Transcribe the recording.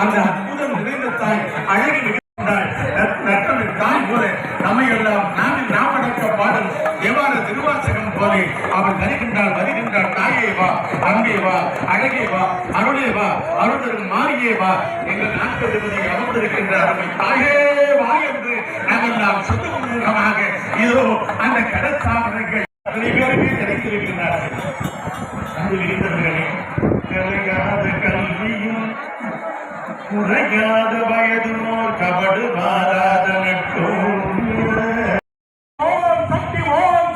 அந்த அற்புதம் நிறைந்த தாய் அழகு மிகுந்தாள் தாய் போல நம்மை எல்லாம் நாமடக்க பாடல் தேவார திருவாசகம் அவன் அவள் என்றால் வருகின்றார் தாயே வா அங்கே வா அழகே வா அருளே வா அருள் மாறியே வா எங்கள் நாட்டு திருமதி அமர்ந்திருக்கின்ற தாயே வா என்று நாங்கள் நாம் சொல்லிக் கொண்டிருக்கிறோமாக இதோ அந்த கடற்சாமர்கள் அத்தனை பேருமே கிடைத்திருக்கின்றார்கள் கலையாத கல்வியும் குறையாத வயதுமோர் கபடு மாறாத நட்போம் சக்தி ஓம்